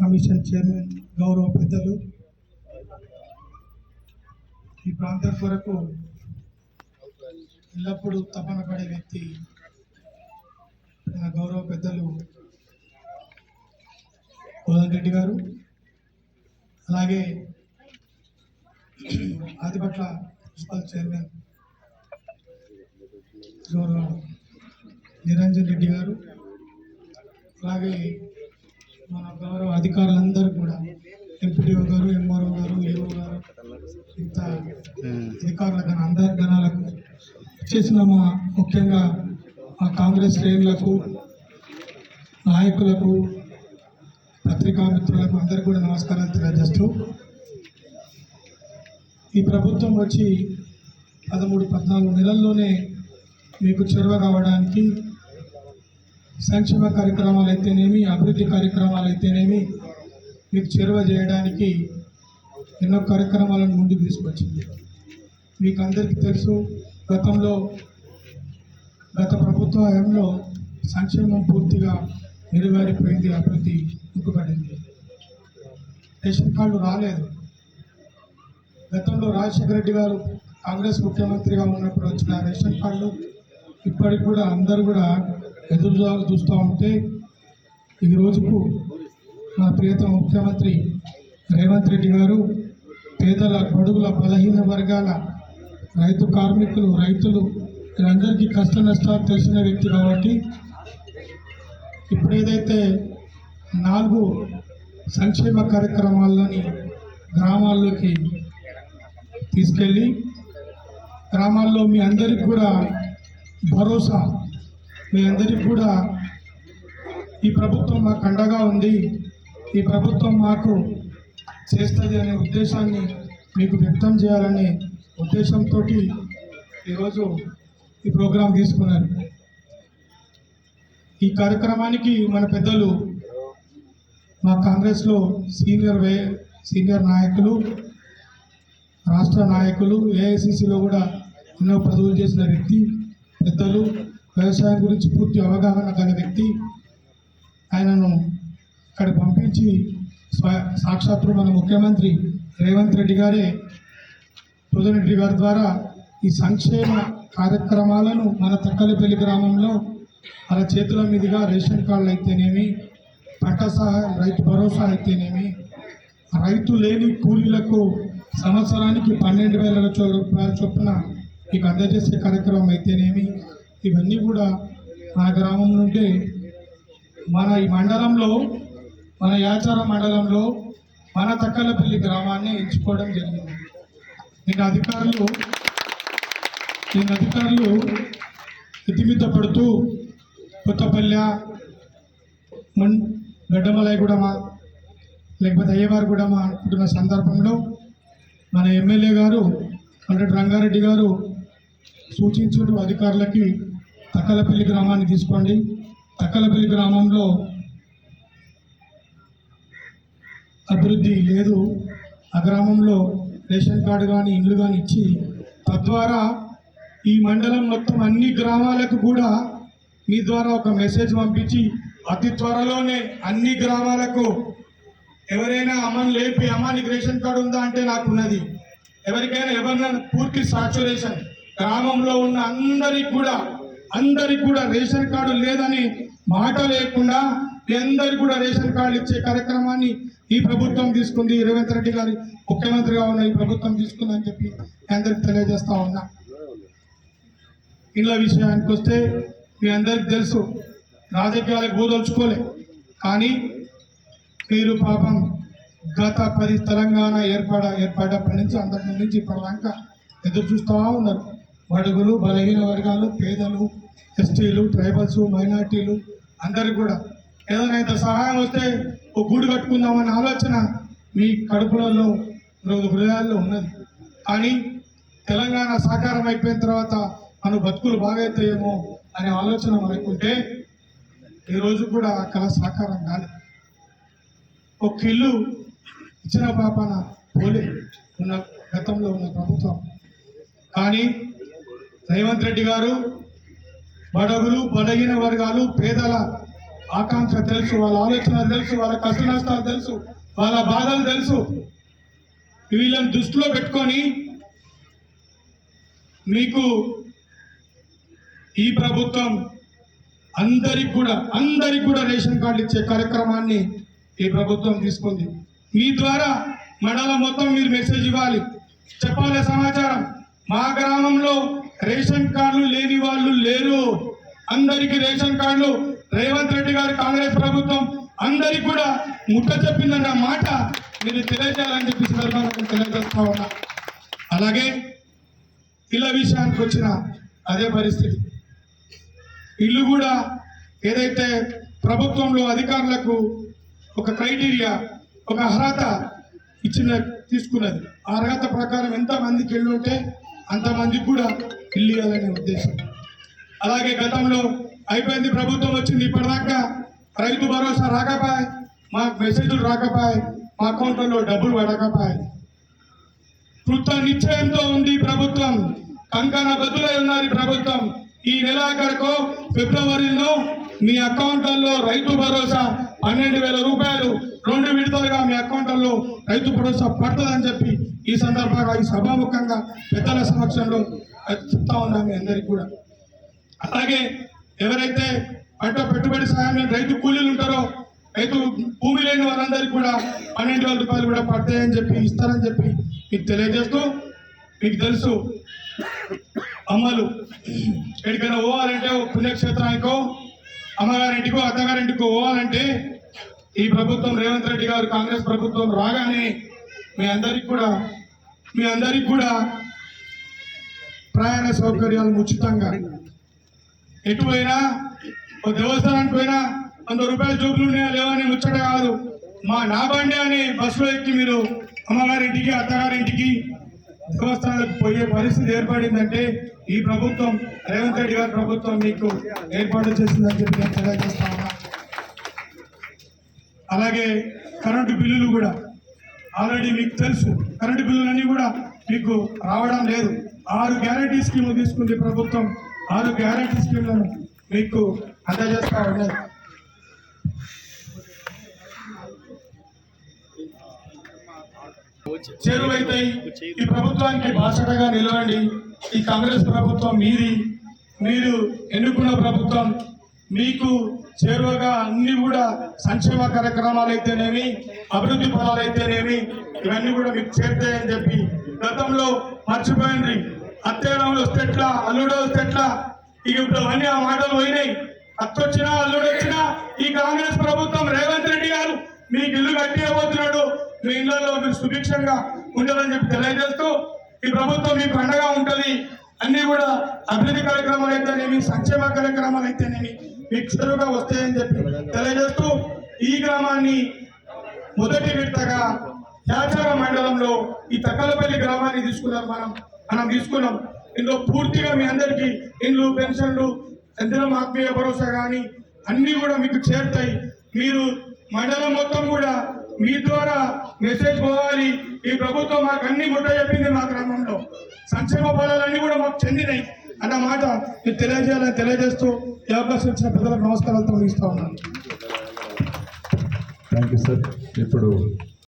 Commission chairman గౌరవ పెద్దలు. ఈ ప్రాంతం కొరకు ఎల్లప్పుడూ తపన పడే వ్యక్తి గౌరవ పెద్దలు కోదన్ రెడ్డి గారు. అలాగే ఆదిపట్ల మున్సిపల్ చైర్మన్ గౌరవ నిరంజన్ రెడ్డి గారు. అలాగే మన గౌరవ అధికారులందరూ కూడా ఎంపీడీఓ గారు ఎంఆర్ఓ గారు ఏఓ గారు ఇంత అధికారుల అందరి గణాలకు చేసిన మా ముఖ్యంగా మా కాంగ్రెస్ శ్రేణులకు నాయకులకు పత్రికా మిత్రులకు అందరికీ కూడా నమస్కారాలు తెలియజేస్తూ ఈ ప్రభుత్వం వచ్చి పదమూడు పద్నాలుగు నెలల్లోనే మీకు చొరవ కావడానికి సంక్షేమ కార్యక్రమాలు అయితేనేమి అభివృద్ధి కార్యక్రమాలు అయితేనేమి మీకు చేరువ చేయడానికి ఎన్నో కార్యక్రమాలను ముందుకు తీసుకొచ్చింది. మీకు అందరికీ తెలుసు గతంలో గత ప్రభుత్వ హయాంలో సంక్షేమం పూర్తిగా మెరుగారిపోయింది అభివృద్ధి ముక్కుపడింది రేషన్ కార్డు రాలేదు. గతంలో రాజశేఖర రెడ్డి గారు కాంగ్రెస్ ముఖ్యమంత్రిగా ఉన్నప్పుడు వచ్చిన రేషన్ కార్డు ఇప్పటికి కూడా అందరూ కూడా ఎదురు చూస్తూ ఉంటే ఈ రోజుకు మన ప్రియతమ ముఖ్యమంత్రి రేవంత్ రెడ్డి గారు పేదల బడుగుల బలహీన వర్గాల రైతు కార్మికులు రైతులు వీళ్ళందరికీ కష్ట నష్టాలు తెలిసిన వ్యక్తి కాబట్టి ఇప్పుడు ఏదైతే నాలుగు సంక్షేమ కార్యక్రమాల్లోని గ్రామాల్లోకి తీసుకెళ్ళి గ్రామాల్లో మీ అందరికి కూడా భరోసా మీ అందరికి కూడా ఈ ప్రభుత్వం మాకు అండగా ఉంది ఈ ప్రభుత్వం మాకు చేస్తుంది అనే ఉద్దేశాన్ని మీకు వ్యక్తం చేయాలనే ఉద్దేశంతో ఈరోజు ఈ ప్రోగ్రాం తీసుకున్నారు. ఈ కార్యక్రమానికి మన పెద్దలు మా కాంగ్రెస్లో సీనియర్ వే సీనియర్ నాయకులు రాష్ట్ర నాయకులు ఏఐసిసిలో కూడా ఎన్నో పదవులు చేసిన వ్యక్తి పెద్దలు వ్యవసాయం గురించి పూర్తి అవగాహన గల వ్యక్తి ఆయనను అక్కడ పంపించి సాక్షాత్తు మన ముఖ్యమంత్రి రేవంత్ రెడ్డి గారే రెడ్డి గారి ద్వారా ఈ సంక్షేమ కార్యక్రమాలను మన తక్కలపల్లి గ్రామంలో మన చేతుల మీదుగా రేషన్ కార్డులు అయితేనేమి పంట సహాయం రైతు భరోసా అయితేనేమి రైతు లేని కూలీలకు సంవత్సరానికి పన్నెండు వేల రూపాయల చొప్పున మీకు అందజేసే కార్యక్రమం అయితేనేమి ఇవన్నీ కూడా మన గ్రామం నుండి మన ఈ మండలంలో మన యాచార మండలంలో మన తక్కలపల్లి గ్రామాన్ని ఎంచుకోవడం జరిగింది. నేను అధికారులు నేను అధికారులు ఇతిమిత పడుతూ కొత్తపల్లె మున్ గడ్డమలయగూడమా లేకపోతే అయ్యవారిగూడమా అనుకుంటున్న సందర్భంలో మన ఎమ్మెల్యే గారు కొండటి రంగారెడ్డి గారు సూచించిన అధికారులకి తక్కలపల్లి గ్రామాన్ని తీసుకోండి. తక్కలపల్లి గ్రామంలో అభివృద్ధి లేదు. ఆ గ్రామంలో రేషన్ కార్డు కానీ ఇండ్లు కానీ ఇచ్చి తద్వారా ఈ మండలం మొత్తం అన్ని గ్రామాలకు కూడా మీ ద్వారా ఒక మెసేజ్ పంపించి అతి త్వరలోనే అన్ని గ్రామాలకు ఎవరైనా అమ్మని లేపి అమ్మానికి రేషన్ కార్డు ఉందా అంటే నాకు ఉన్నది ఎవరికైనా ఎవరినైనా పూర్తి సాచురేషన్. గ్రామంలో ఉన్న అందరికి కూడా అందరికి కూడా రేషన్ కార్డు లేదని మాట లేకుండా మీ అందరికి కూడా రేషన్ కార్డు ఇచ్చే కార్యక్రమాన్ని ఈ ప్రభుత్వం తీసుకుంది. రేవంత్ రెడ్డి గారి ముఖ్యమంత్రిగా ఉన్న ఈ ప్రభుత్వం తీసుకుందని చెప్పి అందరికి తెలియజేస్తా ఉన్నా. ఇళ్ళ విషయానికి వస్తే మీ అందరికి తెలుసు రాజకీయాలకు బోదలుచుకోలే కానీ మీరు పాపం గత పది తెలంగాణ ఏర్పడ ఏర్పాటప్పటి నుంచి అందరి నుంచి ఇప్పటిదాకా ఎదురు చూస్తూ ఉన్నారు. బడుగులు బలహీన వర్గాలు పేదలు ఎస్టీలు ట్రైబల్స్ మైనార్టీలు అందరికి కూడా ఏదైనా ఇంత సహాయం వస్తే ఒక గూడు కట్టుకుందామనే ఆలోచన మీ కడుపులలో హృ- హృదయాల్లో ఉన్నది. కానీ తెలంగాణ సాకారం అయిపోయిన తర్వాత మన బతుకులు బాగైతాయేమో అనే ఆలోచన మనకుంటే ఈరోజు కూడా ఆ కళ సాకారం కాదు. ఒక ఇల్లు ఇచ్చిన పాపన పోలే ఉన్న గతంలో ఉన్న ప్రభుత్వం. కానీ రేవంత్ రెడ్డి గారు బడగులు బలహీన వర్గాలు పేదల ఆకాంక్ష తెలుసు వాళ్ళ ఆలోచన తెలుసు వాళ్ళ కష్ట నష్టాలు తెలుసు వాళ్ళ బాధలు తెలుసు. వీళ్ళని దృష్టిలో పెట్టుకొని మీకు ఈ ప్రభుత్వం అందరికి కూడా అందరికి కూడా రేషన్ కార్డు ఇచ్చే కార్యక్రమాన్ని ఈ ప్రభుత్వం తీసుకుంది. మీ ద్వారా మండలం మొత్తం మీరు మెసేజ్ ఇవ్వాలి. చెప్పాలి సమాచారం. మా గ్రామంలో రేషన్ కార్డులు లేని వాళ్ళు లేరు. అందరికి రేషన్ కార్డులు. రేవంత్ రెడ్డి గారు కాంగ్రెస్ ప్రభుత్వం అందరికి కూడా ముట్ట చెప్పిందన్న మాట మీరు తెలియజేయాలని చెప్పి సందర్భంగా తెలియజేస్తా ఉన్నా. అలాగే ఇళ్ళ విషయానికి వచ్చిన అదే పరిస్థితి. ఇల్లు కూడా ఏదైతే ప్రభుత్వంలో అధికారులకు ఒక క్రైటీరియా ఒక అర్హత ఇచ్చిన తీసుకున్నది. ఆ అర్హత ప్రకారం ఎంతమందికి ఇళ్ళు ఉంటే అంతమందికి కూడా ఇల్లు ఇవ్వాలనే ఉద్దేశం. అలాగే గతంలో అయిపోయింది ప్రభుత్వం వచ్చింది ఇప్పటిదాకా రైతు భరోసా రాకపోయి మా మెసేజ్లు రాకపోయి మా అకౌంట్లలో డబ్బులు పడకపోయి. కృత నిశ్చయంతో ఉంది ప్రభుత్వం కంకణ బదులై ఉన్నది ఈ ప్రభుత్వం. ఈ నెలాఖరుకు ఫిబ్రవరిలో మీ అకౌంట్లలో రైతు భరోసా పన్నెండు వేల రూపాయలు రెండు విడతలుగా మీ అకౌంట్లలో రైతు భరోసా పడుతుందని చెప్పి ఈ సందర్భంగా ఈ సభాముఖంగా పెద్దల సమక్షంలో చెప్తా ఉన్నాం మీ అందరికీ కూడా. అలాగే ఎవరైతే పంట పెట్టుబడి సాయం లేని రైతు కూలీలు ఉంటారో రైతు భూమి లేని వారందరికీ కూడా పన్నెండు వేల రూపాయలు కూడా పడతాయని చెప్పి ఇస్తారని చెప్పి మీకు తెలియజేస్తూ మీకు తెలుసు అమ్మలు ఎక్కడికైనా పోవాలంటే పుణ్యక్షేత్రానికో అమ్మగారింటికో అత్తగారింటికో పోవాలంటే ఈ ప్రభుత్వం రేవంత్ రెడ్డి గారు కాంగ్రెస్ ప్రభుత్వం రాగానే మీ అందరికీ కూడా మీ అందరికి కూడా ప్రయాణ సౌకర్యాలు ఉచితంగా. ఎటు పోయినా ఒక దేవస్థానానికి పోయినా వంద రూపాయల జోబులు ఉన్నాయా లేవని ముచ్చట కాదు. మా నాబండి అని బస్సులో ఎక్కి మీరు అమ్మగారింటికి అత్తగారింటికి దేవస్థానాలకు పోయే పరిస్థితి ఏర్పడిందంటే ఈ ప్రభుత్వం రేవంత్ రెడ్డి గారి ప్రభుత్వం మీకు ఏర్పాటు చేసిందని చెప్పి నేను తెలియజేస్తా ఉన్నా. అలాగే కరెంటు బిల్లులు కూడా ఆల్రెడీ మీకు తెలుసు. కరెంటు బిల్లులన్నీ కూడా మీకు రావడం లేదు. ఆరు గ్యారంటీ స్కీములు తీసుకుంది ప్రభుత్వం. ఆరు గ్యారంటీ స్కీములను మీకు అందజేస్తా ఉన్నది చేరువైతాయి. ఈ ప్రభుత్వానికి బాసటగా నిలవండి. ఈ కాంగ్రెస్ ప్రభుత్వం మీది. మీరు ఎన్నుకున్న ప్రభుత్వం. మీకు చేరువగా అన్ని కూడా సంక్షేమ కార్యక్రమాలు అయితేనేమి అభివృద్ధి ఫలాలు అయితేనేమి ఇవన్నీ కూడా మీకు చేరుతాయని చెప్పి గతంలో మర్చిపోయింది అత్తేయడంలో వస్తే ఎట్లా అల్లుడు వస్తే ఎట్లా? ఇక ఇప్పుడు అవన్నీ ఆ మాటలు పోయినాయి. అత్తొచ్చినా అల్లుడు వచ్చినా ఈ కాంగ్రెస్ ప్రభుత్వం రేవంత్ రెడ్డి గారు మీకు ఇల్లు కట్టియబోతున్నాడు. మీ ఇళ్ళలో మీరు సుభిక్షంగా ఉండాలని చెప్పి తెలియజేస్తూ ఈ ప్రభుత్వం మీకు అండగా ఉంటుంది. అన్ని కూడా అభివృద్ధి కార్యక్రమాలు అయితేనేమి సంక్షేమ కార్యక్రమాలు అయితేనేమి మీకు చెరువుగా వస్తాయని చెప్పి తెలియజేస్తూ ఈ గ్రామాన్ని మొదటి విడతగా యాచార మండలంలో ఈ తక్కలపల్లి గ్రామాన్ని తీసుకున్నాం మనం. మనం తీసుకున్నాం. ఇందులో పూర్తిగా మీ అందరికీ ఇండ్లు పెన్షన్లు ఎంతరం ఆత్మీయ భరోసా కానీ అన్నీ కూడా మీకు చేరుతాయి. మీరు మండలం మొత్తం కూడా మీ ద్వారా మెసేజ్ పోవాలి. ఈ ప్రభుత్వం మాకు అన్ని ముట్ట చెప్పింది మా గ్రామంలో. సంక్షేమ ఫలాలన్నీ కూడా మాకు చెందినాయి. అన్న మాట మీరు తెలియజేయాలని తెలియజేస్తూ ఈ అవకాశం ఇచ్చిన ప్రజలకు నమస్కారాలు తెలియజేస్తా ఉన్నాను. థ్యాంక్ యూ సార్ ఇప్పుడు